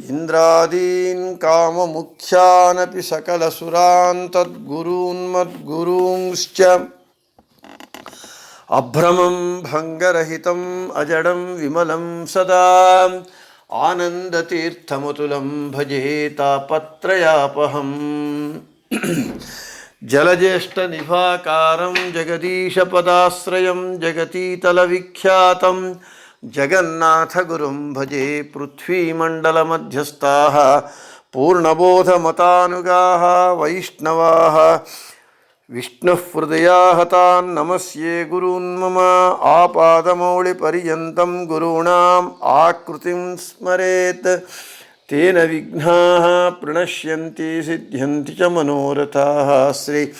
ఇంద్రాదీన్ కామముఖ్యానపి సకలసురాన్ తద్గురూన్మద్గురూంశ్చ అభ్రమం భంగరహితం అజడం విమలం సదా. ఆనందతీర్థమతులం భజే తాపత్రయాపహం. జలజ్యేష్ఠనిభాకారం జగదీశపదాశ్రయం జగతీతలవిఖ్యాతం జగన్నాథగురుం భజే పృథ్వీమండలమధ్యస్థా పూర్ణబోధమతానుగా వైష్ణవా విష్ణుహృదయాహతాన్ నమస్యే గురూన్ మమ ఆపాదమౌళిపర్యంతం గురూణాం ఆకృతిం స్మరేత్ తేన విఘ్నా ప్రణశ్యంతి సిద్ధ్యంతి చ మనోరథా శ్రీ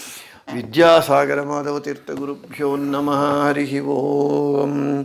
విద్యాసాగరమాధవతీర్థగురుభ్యో నమ హరి ఓం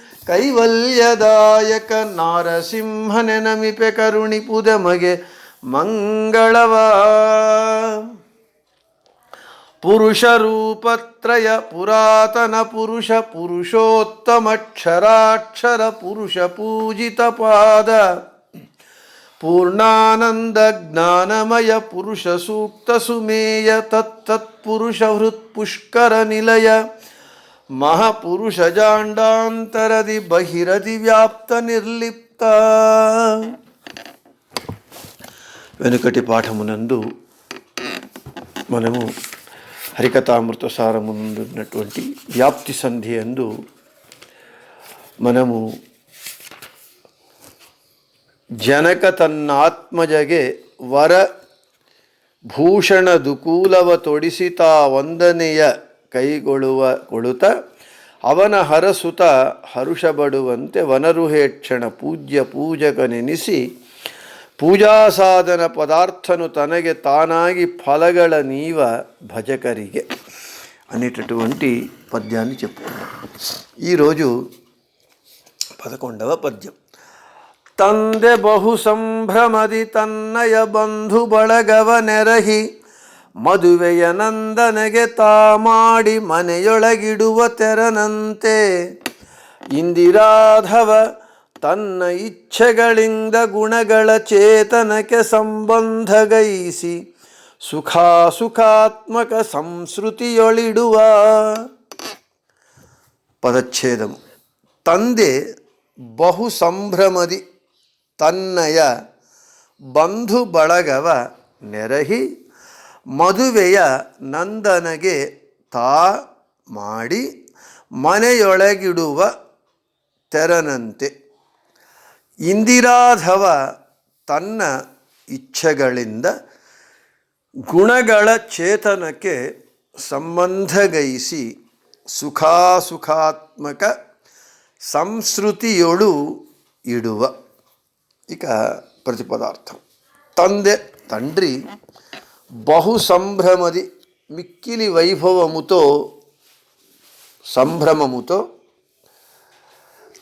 ಕೈವಲ್ಯದಾಯಕ ನಾರಸಿಂಹನೆ ನಮಿಪೆ ಕರುಣಿಪುದ ಮಗೆ ಮಂಗಳವ. ಪುರುಷ ರೂಪತ್ರಯ ಪುರಾತನ ಪುರುಷ ಪುರುಷೋತ್ತಮಕ್ಷರಾಕ್ಷರ ಪುರುಷ ಪೂಜಿತ ಪಾದ. ಪೂರ್ಣಾನಂದ ಜ್ಞಾನಮಯ ಪುರುಷ ಸೂಕ್ತ ಸುಮೇಯ ತತ್ತತ್ಪುರುಷ ಹೃತ್ಪುಷ್ಕರ ನಿಲಯ. ಮಹಾಪುರುಷ ಜಾಂಡಾಂತರದಿ ಬಹಿರದಿ వ్యాప్త నిర్లిప్త వెనుకటి పాఠమునందు మనము హరికథామృత సారమునందున్నటువంటి వ్యాప్తి సంధి అందు మనము ಜನಕ ತನ್ನಾತ್ಮಜಗೆ ವರ ಭೂಷಣ ದುಕೂಲವ ತೊಡಿಸಿತಾ ವಂದನೆಯ ಕೈಗೊಳ್ಳುವ ಕೊಳುತ ಅವನ ಹರಸುತ ಹರುಷಬಡುವಂತೆ ವನರುಹೇಕ್ಷಣ ಪೂಜ್ಯ ಪೂಜಕ ನೆನಿಸಿ ಪೂಜಾ ಸಾಧನ ಪದಾರ್ಥನು ತನಗೆ ತಾನಾಗಿ ಫಲಗಳ ನೀವ ಭಜಕರಿಗೆ. అనేటటువంటి పద్యాన్ని ಈ ఈరోజు పదకొండవ పద్యం ತಂದೆ ಬಹು ಸಂಭ್ರಮದಿ ತನ್ನಯ ಬಂಧು ಬಳಗವ ನೆರಹಿ ಮದುವೆಯ ನಂದನೆಗೆ ತಾ ಮಾಡಿ ಮನೆಯೊಳಗಿಡುವ ತೆರನಂತೆ. ಇಂದಿರಾಧವ ತನ್ನ ಇಚ್ಛೆಗಳಿಂದ ಗುಣಗಳ ಚೇತನಕ್ಕೆ ಸಂಬಂಧಗೈಸಿ ಸುಖಾಸುಖಾತ್ಮಕ ಸಂಸ್ಕೃತಿಯೊಳಿಡುವ. ಪದಚ್ಛೇದము ತಂದೆ ಬಹು ಸಂಭ್ರಮದಿ ತನ್ನಯ ಬಂಧು ಬಳಗವ ನೆರಹಿ ಮದುವೆಯ ನಂದನಗೆ ತಾ ಮಾಡಿ ಮನೆಯೊಳಗಿಡುವ ತೆರನಂತೆ. ಇಂದಿರಾಧವ ತನ್ನ ಇಚ್ಛೆಗಳಿಂದ ಗುಣಗಳ ಚೇತನಕ್ಕೆ ಸಂಬಂಧಗೈಸಿ ಸುಖಾಸುಖಾತ್ಮಕ ಸಂಸ್ಕೃತಿಯೊಳು ಇಡುವ. ಈಗ ಪ್ರತಿಪದಾರ್ಥ. ತಂದೆ, ತಂಡ್ರಿ బహు సంభ్రమది మిక్కిలి వైభవముతో సంభ్రమముతో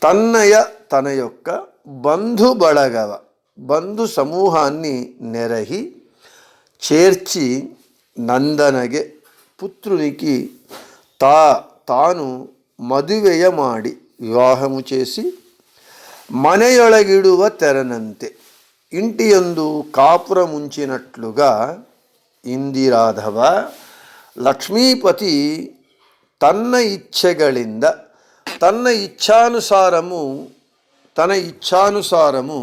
తన్నయ తన యొక్క బంధు బళగవ బంధు సమూహాన్ని నెరహి చేర్చి నందనగే పుత్రునికి తా తాను మదువేయమాడి వివాహము చేసి మనయొళగిడువ తెరనంతే. ఇంటి ఇంటియందు కాపురముంచినట్లుగా ఇందిరాధవ లక్ష్మీపతి తన్న ಇಚ್ಛೆಗಳಿಂದ తన్న ఇచ్ఛానుసారము తన ఇచ్ఛానుసారము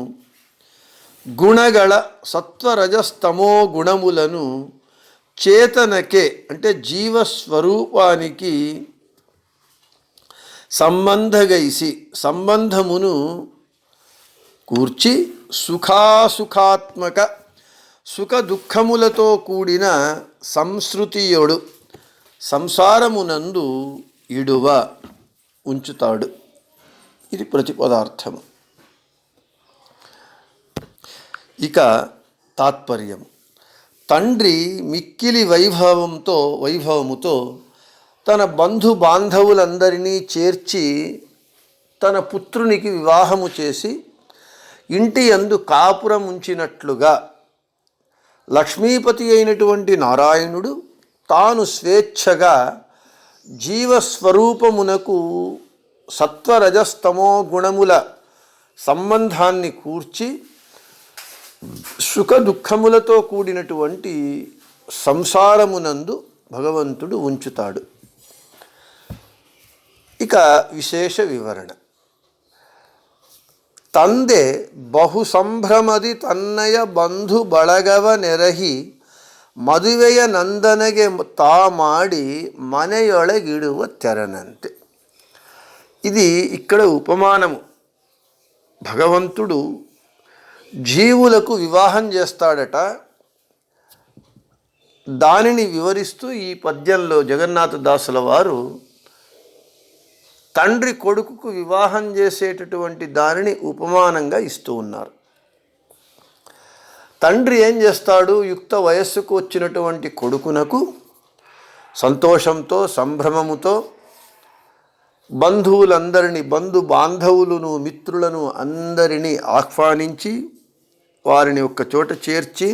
గుణగళ సత్వరజస్తమో గుణములను చేతనకే అంటే జీవస్వరూపానికి సంబంధగైసి సంబంధమును కూర్చి సుఖాసుఖాత్మక సుఖ దుఃఖములతో కూడిన సంస్కృతియుడు సంసారమునందు ఇడువ ఉంచుతాడు. ఇది ప్రతిపదార్థము. ఇక తాత్పర్యం. తండ్రి మిక్కిలి వైభవంతో వైభవముతో తన బంధు బాంధవులందరినీ చేర్చి తన పుత్రునికి వివాహము చేసి ఇంటి యందు కాపురం ఉంచినట్లుగా లక్ష్మీపతి అయినటువంటి నారాయణుడు తాను స్వేచ్ఛగా జీవస్వరూపమునకు సత్వరజస్తమో గుణముల సంబంధాన్ని కూర్చి సుఖ దుఃఖములతో కూడినటువంటి సంసారమునందు భగవంతుడు ఉంచుతాడు. ఇక విశేష వివరణ. ತಂದೆ ಬಹು ಸಂಭ್ರಮದಿ ತನ್ನಯ ಬಂಧು ಬಳಗವ ನೆರಹಿ ಮದುವೆಯ ನಂದನೆಗೆ ತಾ ಮಾಡಿ ಮನೆಯೊಳಗಿಡುವ ತೆರನಂತೆ ఇది ఇక్కడ ఉపమానము భగవంతుడు జీవులకు వివాహం చేస్తాడట దానిని వివరిస్తూ ఈ పద్యంలో జగన్నాథ దాసుల వారు తండ్రి కొడుకుకు వివాహం చేసేటటువంటి దానిని ఉపమానంగా ఇస్తూ ఉన్నారు. తండ్రి ఏం చేస్తాడు? యుక్త వయస్సుకు వచ్చినటువంటి కొడుకునకు సంతోషంతో సంభ్రమముతో బంధువులందరినీ బంధు బాంధవులను మిత్రులను అందరినీ ఆహ్వానించి వారిని ఒక్కచోట చేర్చి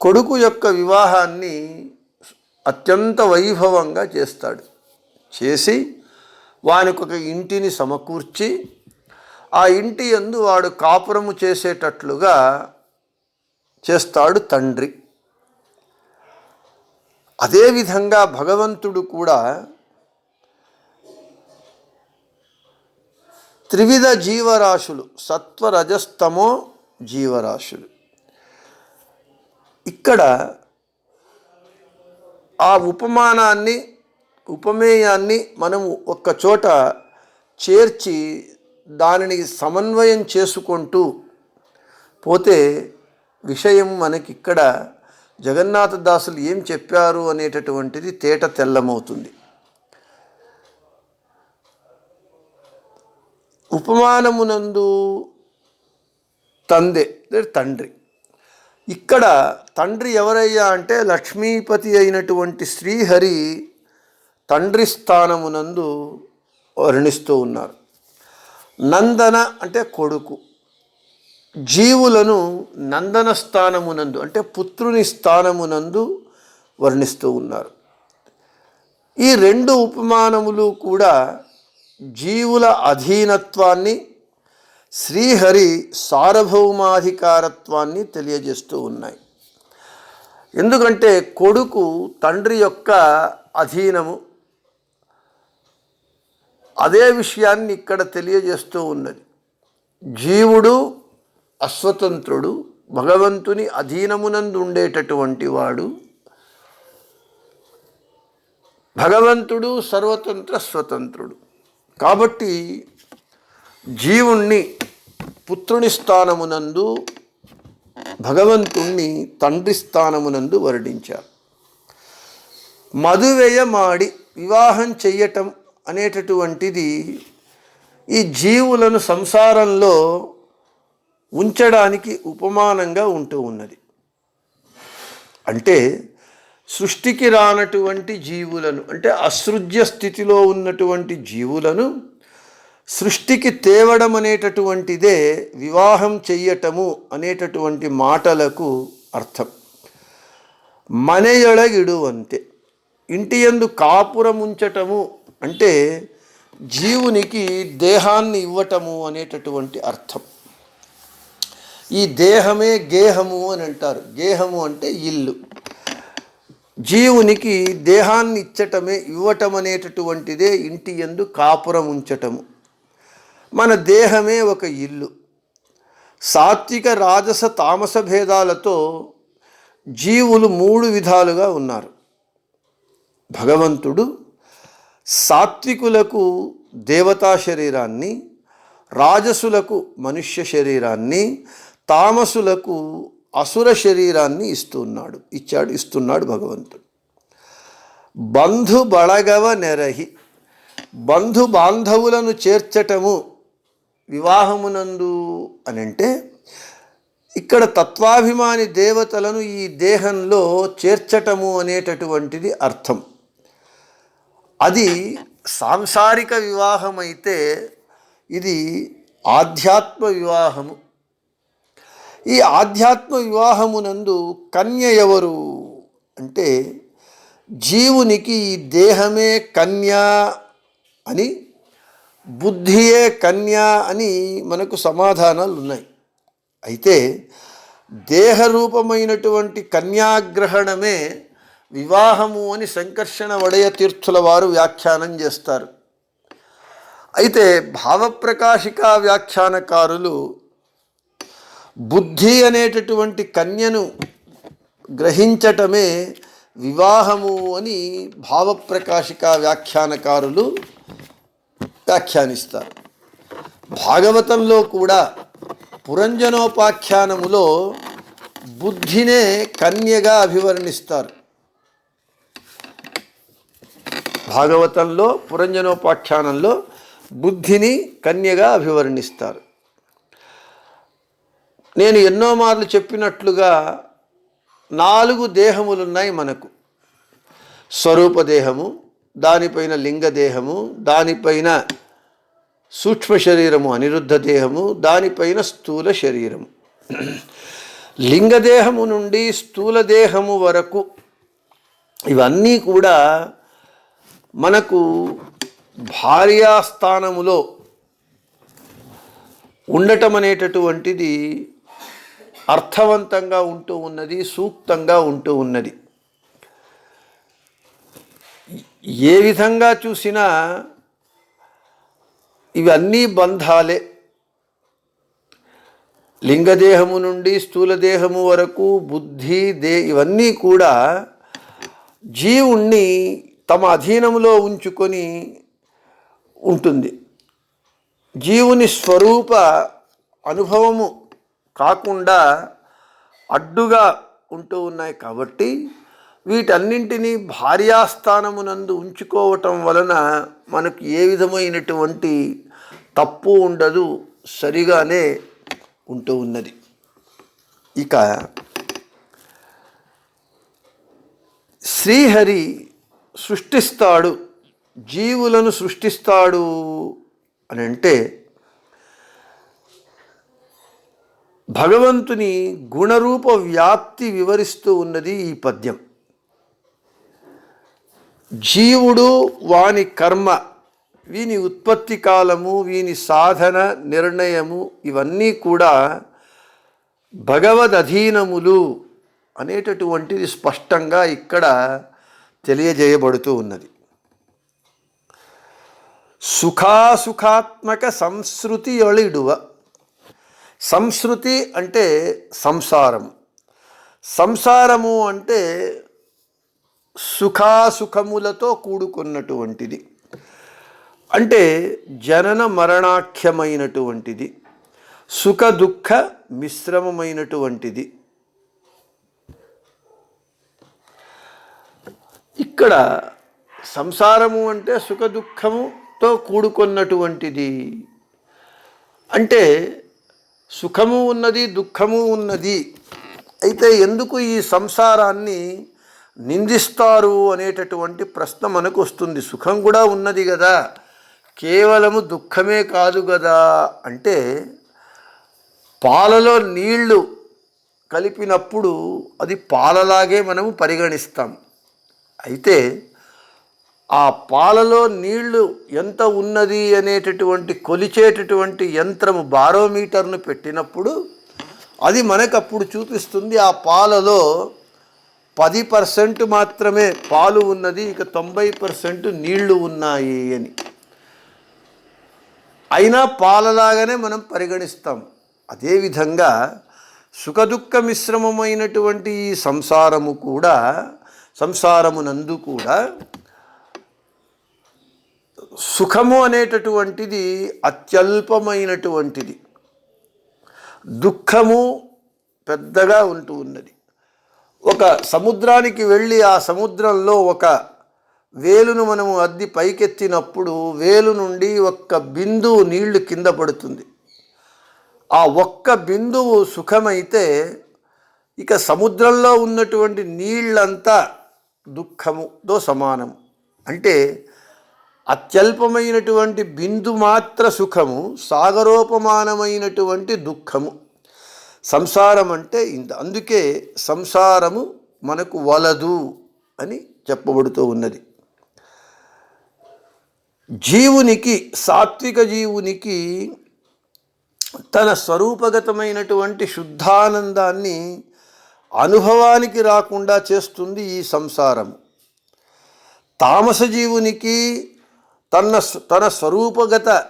కొడుకు యొక్క వివాహాన్ని అత్యంత వైభవంగా చేస్తాడు. చేసి వానికి ఒక ఇంటిని సమకూర్చి ఆ ఇంటి యందు వాడు కాపురము చేసేటట్లుగా చేస్తాడు తండ్రి. అదేవిధంగా భగవంతుడు కూడా త్రివిధ జీవరాశులు సత్వరజస్తమో జీవరాశులు. ఇక్కడ ఆ ఉపమానాన్ని ఉపమేయాన్ని మనము ఒక్కచోట చేర్చి దానిని సమన్వయం చేసుకుంటూ పోతే విషయం మనకిక్కడ జగన్నాథ దాసులు ఏం చెప్పారు అనేటటువంటిది తేట తెల్లమవుతుంది. ఉపమానమునందు తందే తండ్రి. ఇక్కడ తండ్రి ఎవరయ్యా అంటే లక్ష్మీపతి అయినటువంటి శ్రీహరి తండ్రి స్థానమునందు వర్ణిస్తూ ఉన్నారు. నందన అంటే కొడుకు. జీవులను నందన స్థానమునందు అంటే పుత్రుని స్థానమునందు వర్ణిస్తూ ఉన్నారు. ఈ రెండు ఉపమానములు కూడా జీవుల అధీనత్వాన్ని శ్రీహరి సార్వభౌమాధికారత్వాన్ని తెలియజేస్తూ ఉన్నాయి. ఎందుకంటే కొడుకు తండ్రి యొక్క అధీనము. అదే విషయాన్ని ఇక్కడ తెలియజేస్తూ ఉన్నది. జీవుడు అస్వతంత్రుడు భగవంతుని అధీనమునందు ఉండేటటువంటి వాడు. భగవంతుడు సర్వతంత్ర స్వతంత్రుడు. కాబట్టి జీవుణ్ణి పుత్రుని స్థానమునందు భగవంతుణ్ణి తండ్రి స్థానమునందు వర్ణించారు మధువేయమాడి వివాహం చెయ్యటం అనేటటువంటిది ఈ జీవులను సంసారంలో ఉంచడానికి ఉపమానంగా ఉంటూ ఉన్నది. అంటే సృష్టికి రానటువంటి జీవులను అంటే అసృజ్య స్థితిలో ఉన్నటువంటి జీవులను సృష్టికి తేవడం అనేటటువంటిదే వివాహం చెయ్యటము అనేటటువంటి మాటలకు అర్థం. మనయొళగిడువంతే. ఇంటి యందు కాపురముంచటము అంటే జీవునికి దేహాన్ని ఇవ్వటము అనేటటువంటి అర్థం. ఈ దేహమే గేహము అని అంటారు. గేహము అంటే ఇల్లు. జీవునికి దేహాన్ని ఇచ్చటమే ఇవ్వటం అనేటటువంటిదే ఇంటి యందు కాపురం ఉంచటము మన దేహమే ఒక ఇల్లు. సాత్విక రాజస తామస భేదాలతో జీవులు మూడు విధాలుగా ఉన్నారు. భగవంతుడు సాత్వికులకు దేవతా శరీరాన్ని రాజసులకు మనుష్య శరీరాన్ని తామసులకు అసుర శరీరాన్ని ఇస్తున్నాడు. ఇచ్చాడు ఇస్తున్నాడు భగవంతుడు. బంధు బళగవ నెరహి బంధు బాంధవులను చేర్చటము వివాహమునందు అని అంటే ఇక్కడ తత్వాభిమాని దేవతలను ఈ దేహంలో చేర్చటము అనేటటువంటిది అర్థం. అది సాంసారిక వివాహమైతే ఇది ఆధ్యాత్మ వివాహము. ఈ ఆధ్యాత్మ వివాహమునందు కన్య ఎవరు అంటే జీవునికి ఈ దేహమే కన్య అని బుద్ధియే కన్య అని మనకు సమాధానాలు ఉన్నాయి అయితే దేహరూపమైనటువంటి కన్యాగ్రహణమే వివాహము అని సంకర్షణ వడయ తీర్థుల వారు వ్యాఖ్యానం చేస్తారు. అయితే భావప్రకాశిక వ్యాఖ్యానకారులు బుద్ధి అనేటటువంటి కన్యను గ్రహించటమే వివాహము అని భావప్రకాశిక వ్యాఖ్యానకారులు వ్యాఖ్యానిస్తారు. భాగవతంలో కూడా పురంజనోపాఖ్యానములో బుద్ధినే కన్యగా అభివర్ణిస్తారు. భాగవతంలో పురంజనోపాఖ్యానంలో బుద్ధిని కన్యగా అభివర్ణిస్తారు. నేను ఎన్నో మార్లు చెప్పినట్లుగా నాలుగు దేహములున్నాయి మనకు. స్వరూప దేహము దానిపైన లింగదేహము దానిపైన సూక్ష్మ శరీరము అనిరుద్ధ దేహము దానిపైన స్థూల శరీరము. లింగదేహము నుండి స్థూల దేహము వరకు ఇవన్నీ కూడా మనకు భార్యాస్థానములో ఉండటం అనేటటువంటిది అర్థవంతంగా ఉంటూ ఉన్నది సూక్తంగా ఉంటూ ఉన్నది. ఏ విధంగా చూసినా ఇవన్నీ బంధాలే. లింగదేహము నుండి స్థూలదేహము వరకు బుద్ధి దే ఇవన్నీ కూడా జీవుణ్ణి తమ అధీనంలో ఉంచుకొని ఉంటుంది. జీవుని స్వరూప అనుభవము కాకుండా అడ్డుగా ఉంటూ ఉన్నాయి కాబట్టి వీటన్నింటినీ భార్యాస్థానమునందు ఉంచుకోవటం వలన మనకు ఏ విధమైనటువంటి తప్పు ఉండదు సరిగానే ఉంటూ ఉన్నది. ఇక శ్రీహరి సృష్టిస్తాడు జీవులను సృష్టిస్తాడు అని అంటే భగవంతుని గుణరూప వ్యాప్తి వివరిస్తూ ఉన్నది ఈ పద్యం. జీవుడు వాని కర్మ వీని ఉత్పత్తి కాలము వీని సాధన నిర్ణయము ఇవన్నీ కూడా భగవద్ అధీనములు అనేటటువంటిది స్పష్టంగా ఇక్కడ తెలియజేయబడుతూ ఉన్నది. సుఖాసుఖాత్మక సంస్కృతి ఒళిడువ సంస్కృతి అంటే సంసారం. సంసారము అంటే సుఖాసుఖములతో కూడుకున్నటువంటిది. అంటే జనన మరణాఖ్యమైనటువంటిది సుఖ దుఃఖ మిశ్రమమైనటువంటిది. ఇక్కడ సంసారము అంటే సుఖ దుఃఖముతో కూడుకున్నటువంటిది. అంటే సుఖము ఉన్నది దుఃఖము ఉన్నది. అయితే ఎందుకు ఈ సంసారాన్ని నిందిస్తారు అనేటటువంటి ప్రశ్న మనకు వస్తుంది. సుఖం కూడా ఉన్నది కదా. కేవలము దుఃఖమే కాదు కదా అంటే పాలలో నీళ్ళు కలిపినప్పుడు అది పాలలాగే మనము పరిగణిస్తాం. అయితే ఆ పాలలో నీళ్ళు ఎంత ఉన్నది అనేటటువంటి కొలిచేటటువంటి యంత్రము బారోమీటర్ను పెట్టినప్పుడు అది మనకప్పుడు చూపిస్తుంది ఆ పాలలో పది పర్సెంట్ మాత్రమే పాలు ఉన్నది ఇక తొంభై పర్సెంట్ నీళ్ళు ఉన్నాయి అని. అయినా పాలలాగానే మనం పరిగణిస్తాం. అదేవిధంగా సుఖదుఖ మిశ్రమమైనటువంటి ఈ సంసారము కూడా సంసారమునందు కూడా సుఖము అనేటటువంటిది అత్యల్పమైనటువంటిది. దుఃఖము పెద్దగా ఉంటూ ఉన్నది. ఒక సముద్రానికి వెళ్ళి ఆ సముద్రంలో ఒక వేలును మనము అద్ది పైకెత్తినప్పుడు వేలు నుండి ఒక్క బిందువు నీళ్ళు కింద పడుతుంది. ఆ ఒక్క బిందువు సుఖమైతే ఇక సముద్రంలో ఉన్నటువంటి నీళ్ళంతా దుఃఖముతో సమానం అంటే అత్యల్పమైనటువంటి బిందు మాత్ర సుఖము సాగరోపమానమైనటువంటి దుఃఖము. సంసారం అంటే ఇంత అందుకే సంసారము మనకు వలదు అని చెప్పబడుతూ ఉన్నది. జీవునికి సాత్విక జీవునికి తన స్వరూపగతమైనటువంటి శుద్ధానందాన్ని అనుభవానికి రాకుండా చేస్తుంది ఈ సంసారం తామస జీవునికి తన తన స్వరూపగత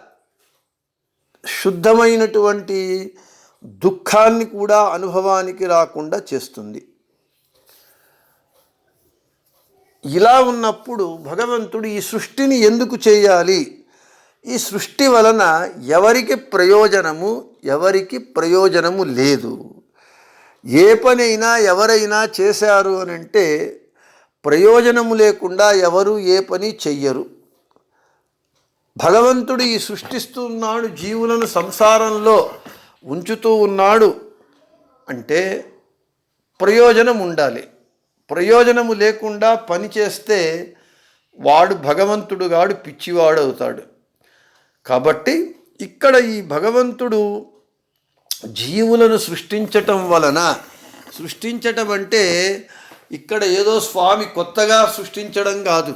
శుద్ధమైనటువంటి దుఃఖాన్ని కూడా అనుభవానికి రాకుండా చేస్తుంది. ఇలా ఉన్నప్పుడు భగవంతుడు ఈ సృష్టిని ఎందుకు చేయాలి? ఈ సృష్టి వలన ఎవరికి ప్రయోజనము? ఎవరికి ప్రయోజనము లేదు. ఏ పనైనా ఎవరైనా చేశారు అని అంటే ప్రయోజనము లేకుండా ఎవరు ఏ పని చెయ్యరు. భగవంతుడు ఈ సృష్టిస్తున్నాడు జీవులను సంసారంలో. ఉంచుతూ ఉన్నాడు అంటే ప్రయోజనం ఉండాలి. ప్రయోజనము లేకుండా పని చేస్తే వాడు భగవంతుడు గాడు పిచ్చివాడు అవుతాడు. కాబట్టి ఇక్కడ ఈ భగవంతుడు జీవులను సృష్టించటం వలన సృష్టించటం అంటే ఇక్కడ ఏదో స్వామి కొత్తగా సృష్టించడం కాదు.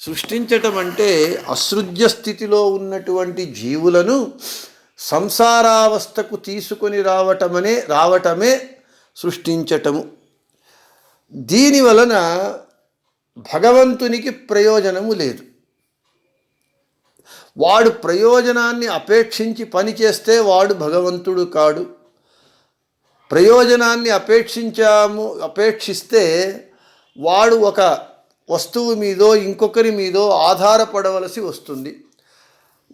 సృష్టించటం అంటే అసృజ్య స్థితిలో ఉన్నటువంటి జీవులను సంసారావస్థకు తీసుకొని రావటమనే రావటమే సృష్టించటము. దీని వలన భగవంతునికి ప్రయోజనము లేదు. వాడు ప్రయోజనాన్ని అపేక్షించి పని చేస్తే వాడు భగవంతుడు కాడు. ప్రయోజనాన్ని అపేక్షించాము అపేక్షిస్తే వాడు ఒక వస్తువు మీదో ఇంకొకరి మీదో ఆధారపడవలసి వస్తుంది.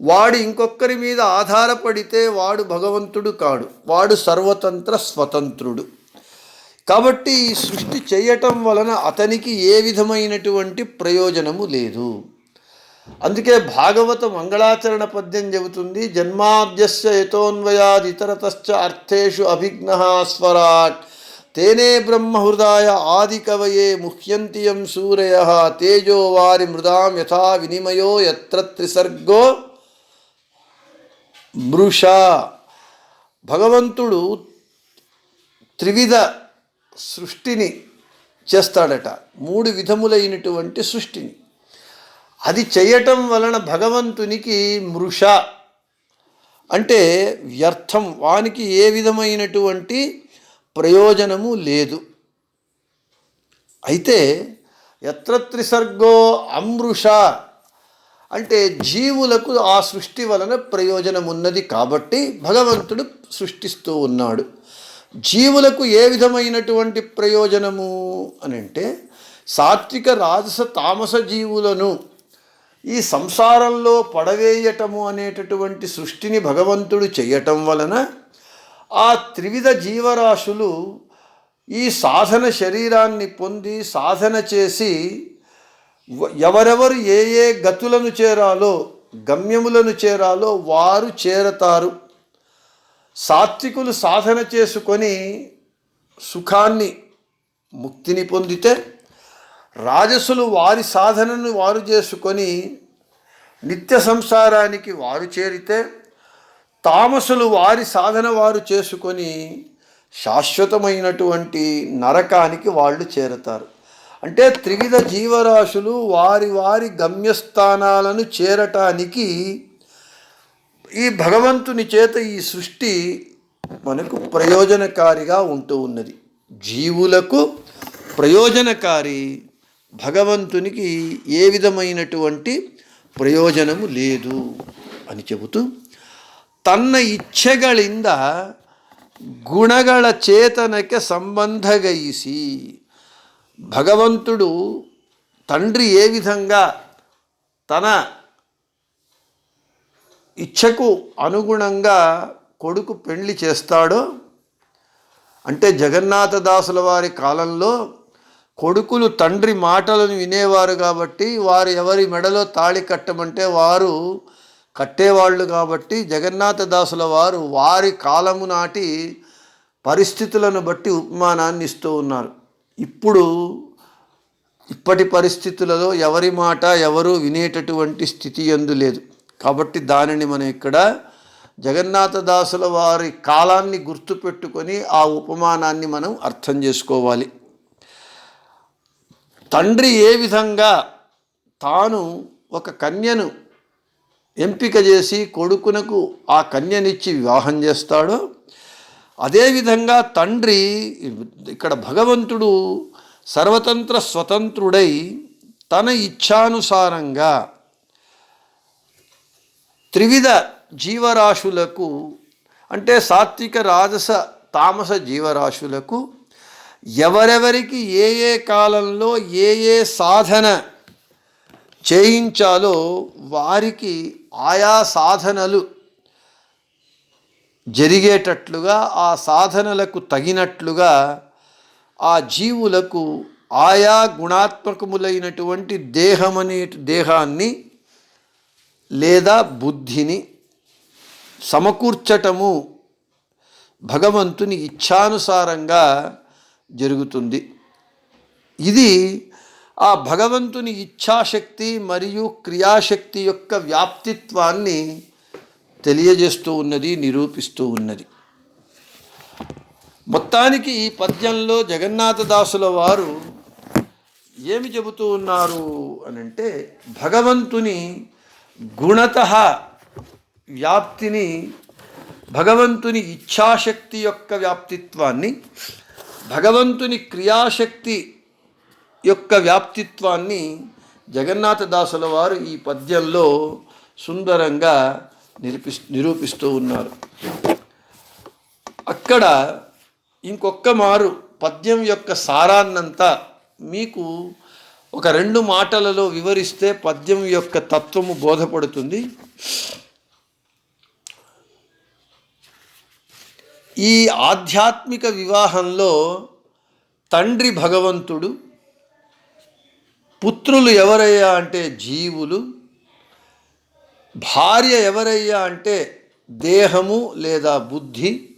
వాడు ఇంకొకరి మీద ఆధారపడితే వాడు భగవంతుడు కాడు. వాడు సర్వతంత్ర స్వతంత్రుడు. కాబట్టి ఈ సృష్టి చేయటం వలన అతనికి ఏ విధమైనటువంటి ప్రయోజనము లేదు. అందుకే భాగవత మంగళాచరణ పద్యం చెబుతుంది జన్మాద్యస్య యతోన్వయాద్ ఇతరతశ్చ అర్థేషు అభిజ్ఞ స్వరాట్ తేనే బ్రహ్మహృదాయ ఆదికవయే ముహ్యంతియం సూరయ. తేజో వారి మృదాం యథా వినిమయో ఎత్ర త్రిసర్గో మృష భగవంతుడు త్రివిధ సృష్టిని చేస్తాడట. మూడు విధములైనటువంటి సృష్టిని. అది చేయటం వలన భగవంతునికి మృష. అంటే వ్యర్థం వానికి ఏ విధమైనటువంటి ప్రయోజనము లేదు. అయితే ఎత్ర త్రిసర్గో అమృష. అంటే జీవులకు ఆ సృష్టి వలన ప్రయోజనం ఉన్నది కాబట్టి భగవంతుడు సృష్టిస్తూ ఉన్నాడు. జీవులకు ఏ విధమైనటువంటి ప్రయోజనము అని అంటే సాత్విక రాజస తామస జీవులను ఈ సంసారంలో పడవేయటము అనేటటువంటి సృష్టిని భగవంతుడు చేయటం వలన ఆ త్రివిధ జీవరాశులు ఈ సాధన శరీరాన్ని పొంది సాధన చేసి ఎవరెవరు ఏ ఏ గతులను చేరాలో గమ్యములను చేరాలో వారు చేరతారు. సాత్వికులు సాధన చేసుకొని సుఖాన్ని ముక్తిని పొందితే రాజసులు వారి సాధనను వారు చేసుకొని నిత్య సంసారానికి వారు చేరితే తామసులు వారి సాధన వారు చేసుకొని శాశ్వతమైనటువంటి నరకానికి వాళ్ళు చేరతారు. అంటే త్రివిధ జీవరాశులు వారి వారి గమ్యస్థానాలను చేరటానికి ఈ భగవంతుని చేత ఈ సృష్టి మనకు ప్రయోజనకారిగా ఉంటూ ఉన్నది. జీవులకు ప్రయోజనకారి భగవంతునికి ఏ విధమైనటువంటి ప్రయోజనము లేదు అని చెబుతూ తన్న ಇಚ್ಛೆಗಳಿಂದ గుణగల చేతనకి సంబంధగైసి భగవంతుడు తండ్రి ఏ విధంగా తన ఇచ్ఛకు అనుగుణంగా కొడుకు పెళ్ళి చేస్తాడో అంటే జగన్నాథదాసుల వారి కాలంలో కొడుకులు తండ్రి మాటలను వినేవారు కాబట్టి వారు ఎవరి మెడలో తాళి కట్టమంటే వారు కట్టేవాళ్ళు కాబట్టి జగన్నాథదాసుల వారు వారి కాలము నాటి పరిస్థితులను బట్టి ఉపమానాన్ని ఇస్తూ ఉన్నారు. ఇప్పుడు ఇప్పటి పరిస్థితులలో ఎవరి మాట ఎవరు వినేటటువంటి స్థితి ఎందు లేదు. కాబట్టి దానిని మనం ఇక్కడ జగన్నాథదాసుల వారి కాలాన్ని గుర్తుపెట్టుకొని ఆ ఉపమానాన్ని మనం అర్థం చేసుకోవాలి. తండ్రి ఏ విధంగా తాను ఒక కన్యను ఎంపిక చేసి కొడుకునకు ఆ కన్యనిచ్చి వివాహం చేస్తాడో అదేవిధంగా తండ్రి ఇక్కడ భగవంతుడు సర్వతంత్ర స్వతంత్రుడై తన ఇచ్ఛానుసారంగా త్రివిధ జీవరాశులకు అంటే సాత్విక రాజస తామస జీవరాశులకు ఎవరెవరికి ఏ ఏ కాలంలో ఏ ఏ సాధన చేయించాలో వారికి ఆయా సాధనలు జరిగేటట్లుగా ఆ సాధనలకు తగినట్లుగా ఆ జీవులకు ఆయా గుణాత్మకములైనటువంటి దేహమనే దేహాన్ని లేదా బుద్ధిని సమకూర్చటము భగవంతుని ఇచ్ఛానుసారంగా జరుగుతుంది. ఇది ఆ భగవంతుని ఇచ్ఛాశక్తి మరియు క్రియాశక్తి యొక్క వ్యాప్తిత్వాన్ని తెలియజేస్తూ ఉన్నది నిరూపిస్తూ ఉన్నది. మొత్తానికి ఈ పద్యంలో జగన్నాథదాసుల వారు ఏమి చెబుతూ ఉన్నారు అని అంటే భగవంతుని గుణత వ్యాప్తిని భగవంతుని ఇచ్ఛాశక్తి యొక్క వ్యాప్తిత్వాన్ని భగవంతుని క్రియాశక్తి యొక్క వ్యాప్తిత్వాన్ని జగన్నాథదాసుల వారు ఈ పద్యంలో సుందరంగా నిరూపిస్ నిరూపిస్తూ ఉన్నారు. అక్కడ ఇంకొక్క మారు పద్యం యొక్క సారాన్నంతా మీకు ఒక రెండు మాటలలో వివరిస్తే పద్యం యొక్క తత్వము బోధపడుతుంది. ఈ ఆధ్యాత్మిక వివాహంలో తండ్రి భగవంతుడు పుత్రులు ఎవరయ్యా అంటే జీవులు భార్య ఎవరయ్యా అంటే దేహము లేదా బుద్ధి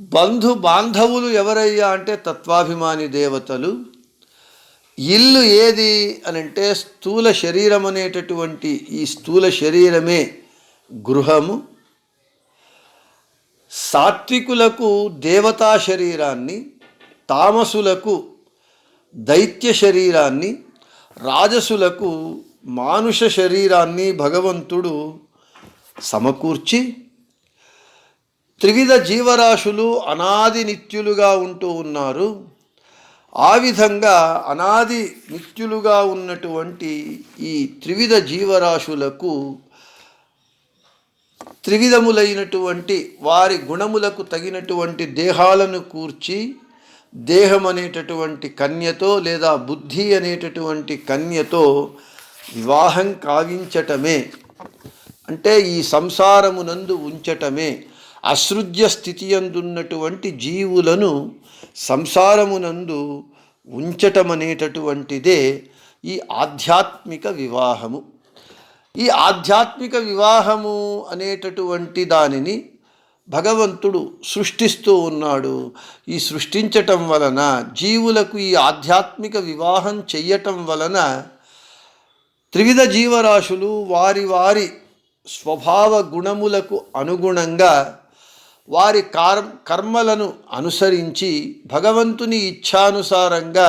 బంధు బాంధవులు ఎవరయ్యా అంటే తత్వాభిమాని దేవతలు ఇల్లు ఏది అని అంటే స్థూల శరీరం అనేటటువంటి ఈ స్థూల శరీరమే గృహము. సాత్వికులకు దేవతా శరీరాన్ని తామసులకు దైత్య శరీరాన్ని రాజసులకు మానుష శరీరాన్ని భగవంతుడు సమకూర్చి త్రివిధ జీవరాశులు అనాది నిత్యులుగా ఉంటూ ఉన్నారు. ఆ విధంగా అనాది నిత్యులుగా ఉన్నటువంటి ఈ త్రివిధ జీవరాశులకు త్రివిధములైనటువంటి వారి గుణములకు తగినటువంటి దేహాలను కూర్చి దేహం అనేటటువంటి కన్యతో లేదా బుద్ధి అనేటటువంటి కన్యతో వివాహం కావించటమే అంటే ఈ సంసారమునందు ఉంచటమే. అసృజ్య స్థితి అందున్నటువంటి జీవులను సంసారమునందు ఉంచటం అనేటటువంటిదే ఈ ఆధ్యాత్మిక వివాహము. ఈ ఆధ్యాత్మిక వివాహము అనేటటువంటి దానిని భగవంతుడు సృష్టిస్తూ ఉన్నాడు. ఈ సృష్టించటం వలన జీవులకు ఈ ఆధ్యాత్మిక వివాహం చెయ్యటం వలన త్రివిధ జీవరాశులు వారి వారి స్వభావ గుణములకు అనుగుణంగా వారి కార్ కర్మలను అనుసరించి భగవంతుని ఇచ్ఛానుసారంగా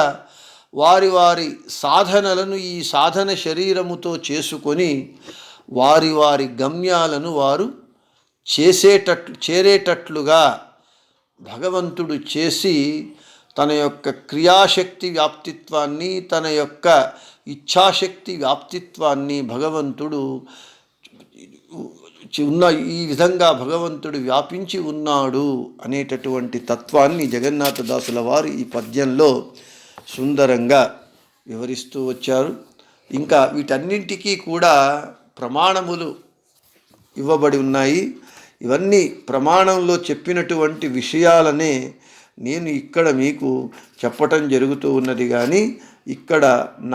వారి వారి సాధనలను ఈ సాధన శరీరముతో చేసుకొని వారి వారి గమ్యాలను వారు చేసేటట్లు చేరేటట్లుగా భగవంతుడు చేసి తన యొక్క క్రియాశక్తి వ్యాప్తిత్వాన్ని తన యొక్క ఇచ్ఛాశక్తి వ్యాప్తిత్వాన్ని భగవంతుడు ఉన్న ఈ విధంగా భగవంతుడు వ్యాపించి ఉన్నాడు అనేటటువంటి తత్వాన్ని జగన్నాథదాసుల వారు ఈ పద్యంలో సుందరంగా వివరిస్తూ వచ్చారు. ఇంకా వీటన్నింటికీ కూడా ప్రమాణములు ఇవ్వబడి ఉన్నాయి. ఇవన్నీ ప్రమాణంలో చెప్పినటువంటి విషయాలనే నేను ఇక్కడ మీకు చెప్పటం జరుగుతూ ఉన్నది కానీ ఇక్కడ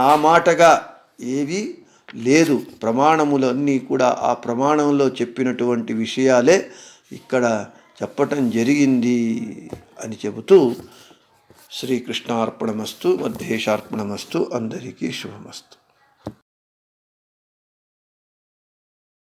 నా మాటగా ఏవి లేదు. ప్రమాణములన్నీ కూడా ఆ ప్రమాణంలో చెప్పినటువంటి విషయాలే ఇక్కడ చెప్పటం జరిగింది అని చెబుతూ శ్రీకృష్ణార్పణమస్తు మధ్యేశార్పణమస్తు అందరికీ శుభమస్తు.